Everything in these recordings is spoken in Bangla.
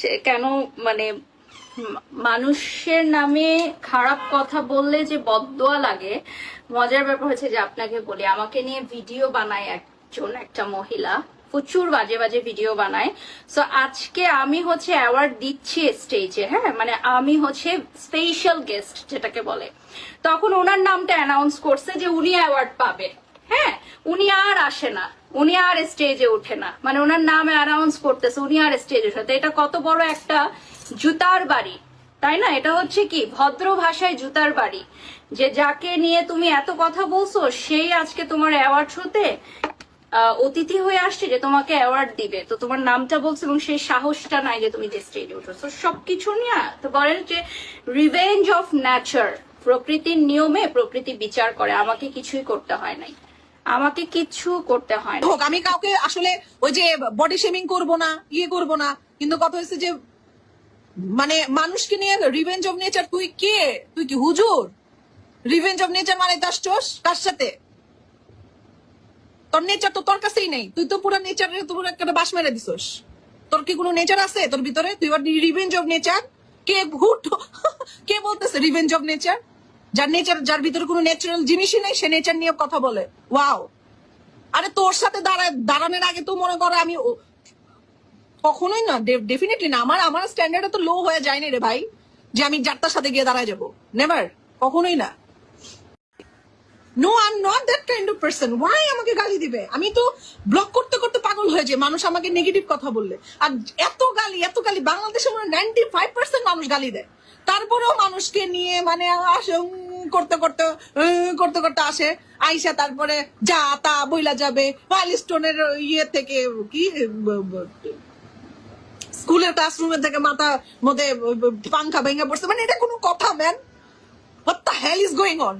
সে কেন মানে মানুষের নামে খারাপ কথা বললে যে বদদোয়া লাগে, মজার ব্যাপার হচ্ছে যে আপনাকে বলি, আমাকে নিয়ে ভিডিও বানায় একজন, একটা মহিলা, প্রচুর বাজে বাজে ভিডিও বানায়। সো আজকে আমি হচ্ছে অ্যাওয়ার্ড দিচ্ছি স্টেজে হ্যাঁ? মানে আমি হচ্ছে স্পেশাল গেস্ট যেটাকে বলে। তখন ওনার নামটা অ্যানাউন্স করছে যে উনি অ্যাওয়ার্ড পাবে হ্যাঁ? উনি আর আসে না উনি আর স্টেজে ওঠে না। মানে ওনার নাম অ্যানাউন্স করতেছে উনি আর স্টেজে ওঠে এটা কত বড় একটা জুতার বাড়ি তাই না? এটা হচ্ছে কি? ভদ্র ভাষায় জুতার বাড়ি। যে যাকে নিয়ে তুমি এত কথা বলছো সেই আজকে তোমার অ্যাওয়ার্ড আহ, অতিথি হয়ে আসছে যে তোমাকে অ্যাওয়ার্ড দিবে। তো তোমার নামটা বলছে এবং সেই সাহসটা নাই যে তুমি যে স্টেজে উঠো তো সবকিছু নিয়ে তো বলেন যে রিভেঞ্জ অফ ন্যাচার প্রকৃতির নিয়মে প্রকৃতি বিচার করে। আমাকে কিছুই করতে হয় নাই। আমাকে কিছু করতে হয় হোক আমি কাউকে আসলে ওই যে বডি শেমিং করব না ইয়ে করব না। কিন্তু কথা হচ্ছে যে মানে মানুষকে নিয়ে রিভেঞ্জ অফ নেচার তুই কে? তুই কি হুজুর? রিভেঞ্জ অফ নেচার মানে দাসটোস কার সাথে? তোর নেচার তো তোর কাছেই নেই। তুই তো পুরো নেচারের তোর একটা বাস মেরে দিছস। তোর কি কোনো নেচার আছে তোর ভিতরে? তুই রিভেঞ্জ অফ নেচার কে হুট কে বলতেছে রিভেঞ্জ অফ নেচার যার নেচার যার ভিতরে কোনো ন্যাচারাল জিনিসই নেই, সে নেচার নিয়ে কথা বলে। ওয়াও আরে তোর সাথে দাঁড়ায় দাঁড়ানোর আগে তো মনে করো আমি কখনোই না ডেফিনেটলি না। আমার আমার স্ট্যান্ডার্ড তো লো হয়ে যায়নি রে ভাই, যে আমি যারটার সাথে গিয়ে দাঁড়ায় যাব। নেভার কখনোই না। No I am not that kind of person why আমাকে গালি দিবে? আমি তো ব্লক করতে করতে পাগল হয়ে যায় মানুষ আমাকে নেগেটিভ কথা বললে। আর এত গালি এত গালি, বাংলাদেশে মানে নাইনটি ফাইভ পার্সেন্ট মানুষ গালি দেয়। তারপরেও মানুষকে নিয়ে মানে আসে করতে করতে করতে করতে আসে, আইসা তারপরে যা তা বইলা যাবে। স্টোনের ইয়ে থেকে কি স্কুলের ক্লাসরুমের থেকে মাথা মধ্যে পাংখা ভেঙে পড়ছে। মানে এটা কোনো কথা man what the hell is going on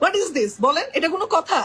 what is this বলেন, এটা কোনো কথা?